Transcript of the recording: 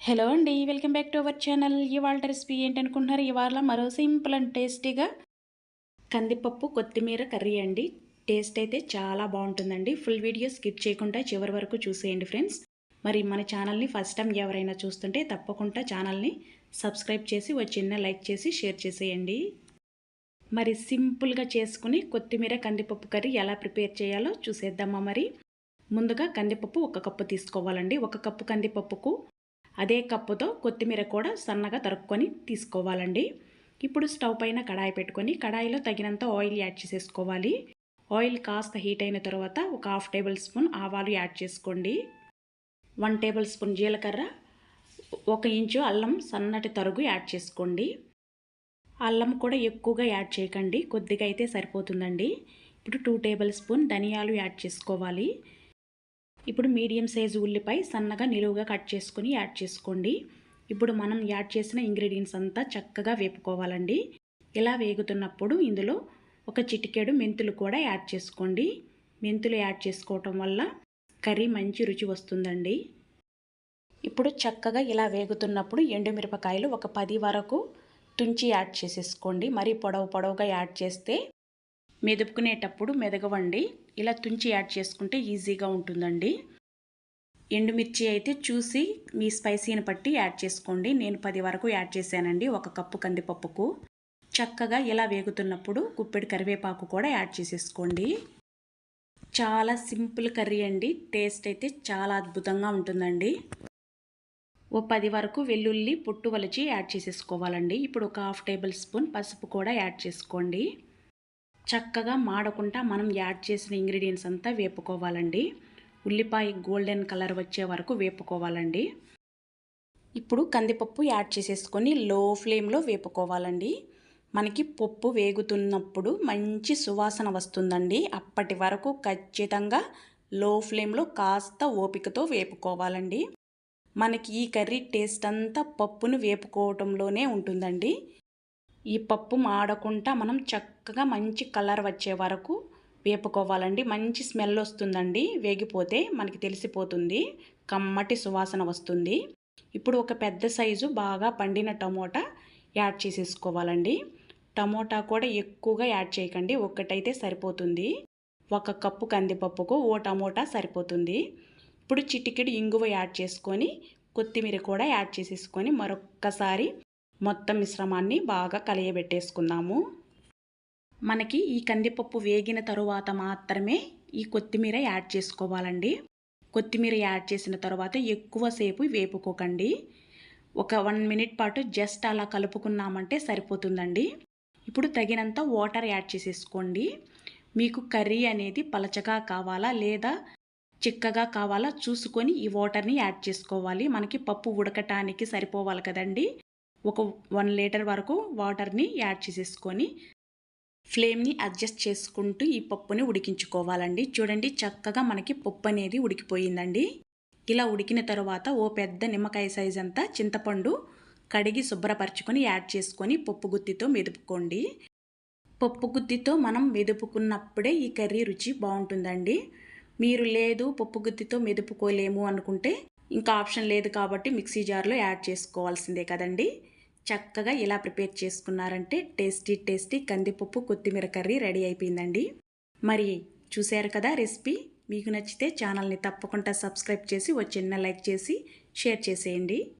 Hello అండి welcome back to our channel. ఇవాళ recipe ఏంటనుకుంటున్నారు? ఇవాళ మరో సింపుల్ అండ్ టేస్టీగా కందిపప్పు కొత్తిమీర కర్రీ అండి. టేస్ట్ అయితే చాలా బాగుంటుందండి. ఫుల్ వీడియో స్కిప్ చేయకుండా చివరి వరకు చూసేయండి ఫ్రెండ్స్. మరి మన ఛానల్ని ఫస్ట్ టైం ఎవరైనా చూస్తుంటే తప్పకుండా ఛానల్ని సబ్స్క్రైబ్ చేసి ఒక చిన్న లైక్ చేసి షేర్ చేసేయండి. మరి సింపుల్గా చేసుకుని కొత్తిమీర కందిపప్పు కర్రీ ఎలా ప్రిపేర్ చేయాలో చూసేద్దామా మరి. ముందుగా కందిపప్పు ఒక కప్పు తీసుకోవాలండి. ఒక కప్పు కందిపప్పుకు అదే కప్పుతో కొత్తిమీర కూడా సన్నగా తరుక్కొని తీసుకోవాలండి. ఇప్పుడు స్టవ్ పైన కడాయి పెట్టుకొని కడాయిలో తగినంత ఆయిల్ యాడ్ చేసేసుకోవాలి. ఆయిల్ కాస్త హీట్ అయిన తర్వాత ఒక హాఫ్ టేబుల్ స్పూన్ ఆవాలు యాడ్ చేసుకోండి. వన్ టేబుల్ స్పూన్ జీలకర్ర ఒక ఇంచు అల్లం సన్నటి తరుగు యాడ్ చేసుకోండి. అల్లం కూడా ఎక్కువగా యాడ్ చేయకండి కొద్దిగా అయితే సరిపోతుందండి. ఇప్పుడు టూ టేబుల్ స్పూన్ ధనియాలు యాడ్ చేసుకోవాలి. ఇప్పుడు మీడియం సైజు ఉల్లిపాయ సన్నగా నిలువుగా కట్ చేసుకొని యాడ్ చేసుకోండి. ఇప్పుడు మనం యాడ్ చేసిన ఇంగ్రీడియంట్స్ అంతా చక్కగా వేపుకోవాలండి. ఇలా వేగుతున్నప్పుడు ఇందులో ఒక చిటికెడు మెంతులు కూడా యాడ్ చేసుకోండి. మెంతులు యాడ్ చేసుకోవటం వల్ల కర్రీ మంచి రుచి వస్తుందండి. ఇప్పుడు చక్కగా ఇలా వేగుతున్నప్పుడు ఎండుమిరపకాయలు ఒక పది వరకు తుంచి యాడ్ చేసేసుకోండి. మరీ పొడవు పొడవుగా యాడ్ చేస్తే మెదుపుకునేటప్పుడు మెదగవండి. ఇలా తుంచి యాడ్ చేసుకుంటే ఈజీగా ఉంటుందండి. ఎండుమిర్చి అయితే చూసి మీ స్పైసీని బట్టి యాడ్ చేసుకోండి. నేను పది వరకు యాడ్ చేశానండి ఒక కప్పు కందిపప్పుకు. చక్కగా ఇలా వేగుతున్నప్పుడు గుప్పెడి కరివేపాకు కూడా యాడ్ చేసేసుకోండి. చాలా సింపుల్ కర్రీ అండి. టేస్ట్ అయితే చాలా అద్భుతంగా ఉంటుందండి. ఓ పది వరకు వెల్లుల్లి పుట్టు వలిచి యాడ్ చేసేసుకోవాలండి. ఇప్పుడు ఒక హాఫ్ టేబుల్ స్పూన్ పసుపు కూడా యాడ్ చేసుకోండి. చక్కగా మాడకుండా మనం యాడ్ చేసిన ఇంగ్రీడియంట్స్ అంతా వేపుకోవాలండి. ఉల్లిపాయ గోల్డెన్ కలర్ వచ్చే వరకు వేపుకోవాలండి. ఇప్పుడు కందిపప్పు యాడ్ చేసేసుకొని లో ఫ్లేమ్లో వేపుకోవాలండి. మనకి పప్పు వేగుతున్నప్పుడు మంచి సువాసన వస్తుందండి. అప్పటి వరకు ఖచ్చితంగా లో ఫ్లేమ్లో కాస్త ఓపికతో వేపుకోవాలండి. మనకి ఈ కర్రీ టేస్ట్ అంతా పప్పును వేపుకోవటంలోనే ఉంటుందండి. ఈ పప్పు మాడకుండా మనం చక్కగా మంచి కలర్ వచ్చే వరకు వేపుకోవాలండి. మంచి స్మెల్ వస్తుందండి. వేగిపోతే మనకి తెలిసిపోతుంది. కమ్మటి సువాసన వస్తుంది. ఇప్పుడు ఒక పెద్ద సైజు బాగా పండిన టమోటా యాడ్ చేసేసుకోవాలండి. టమోటా కూడా ఎక్కువగా యాడ్ చేయకండి. ఒక్కటైతే సరిపోతుంది. ఒక కప్పు కందిపప్పుకు ఓ టమోటా సరిపోతుంది. ఇప్పుడు చిటికెడు ఇంగువ యాడ్ చేసుకొని కొత్తిమీర కూడా యాడ్ చేసేసుకొని మరొక్కసారి మొత్తం మిశ్రమాన్ని బాగా కలియబెట్టేసుకుందాము. మనకి ఈ కందిపప్పు వేగిన తరువాత మాత్రమే ఈ కొత్తిమీర యాడ్ చేసుకోవాలండి. కొత్తిమీర యాడ్ చేసిన తర్వాత ఎక్కువసేపు వేపుకోకండి. ఒక వన్ మినిట్ పాటు జస్ట్ అలా కలుపుకున్నామంటే సరిపోతుందండి. ఇప్పుడు తగినంత వాటర్ యాడ్ చేసేసుకోండి. మీకు కర్రీ అనేది పలచగా కావాలా లేదా చిక్కగా కావాలా చూసుకొని ఈ వాటర్ని యాడ్ చేసుకోవాలి. మనకి పప్పు ఉడకటానికి సరిపోవాలి కదండి. ఒక వన్ లీటర్ వరకు వాటర్ని యాడ్ చేసేసుకొని ఫ్లేమ్ని అడ్జస్ట్ చేసుకుంటూ ఈ పప్పుని ఉడికించుకోవాలండి. చూడండి చక్కగా మనకి పప్పు అనేది ఉడికిపోయిందండి. ఇలా ఉడికిన తర్వాత ఓ పెద్ద నిమ్మకాయ సైజ్ అంతా చింతపండు కడిగి శుభ్రపరచుకొని యాడ్ చేసుకొని పప్పు గుత్తితో మెదుపుకోండి. పప్పు గుత్తితో మనం మెదుపుకున్నప్పుడే ఈ కర్రీ రుచి బాగుంటుందండి. మీరు లేదు పప్పు గుత్తితో మెదుపుకోలేము అనుకుంటే ఇంకా ఆప్షన్ లేదు కాబట్టి మిక్సీ జార్లో యాడ్ చేసుకోవాల్సిందే కదండి. చక్కగా ఇలా ప్రిపేర్ చేసుకున్నారంటే టేస్టీ టేస్టీ కందిపప్పు కొత్తిమీర కర్రీ రెడీ అయిపోయిందండి. మరి చూశారు కదా రెసిపీ? మీకు నచ్చితే ఛానల్ని తప్పకుండా సబ్స్క్రైబ్ చేసి ఒక చిన్న లైక్ చేసి షేర్ చేసేయండి.